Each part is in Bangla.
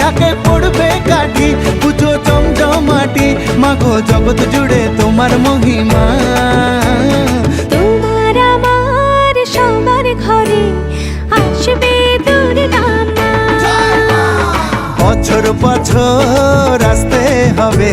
ঢাকে পড়বে কাঠি পুজো চমচমাটি। মাগো জগৎ জুড়ে তোমার মহিমা। তোমার আমার সবার ঘরে আসবে বছর বছর আসতে হবে।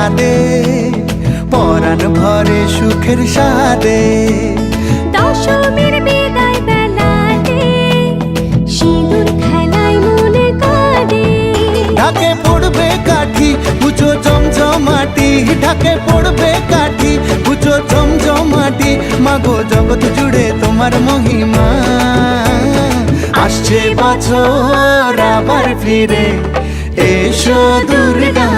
প্রসাদে পরাণ ভরে সুখের সাদে। দশমীর বিদায় বেলাতে সিঁদুর খেলায় মনে কাঁদে। ঢাকে পড়বে কাঠি পুজো জমজমাটি। ঢাকে পড়বে কাঠি পুজো জমজমাটি। মাগো জগৎ জুড়ে তোমার মহিমা। আসছে বছর আবার ফিরে এসো দুর্গা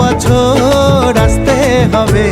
বছর রাস্তে হবে।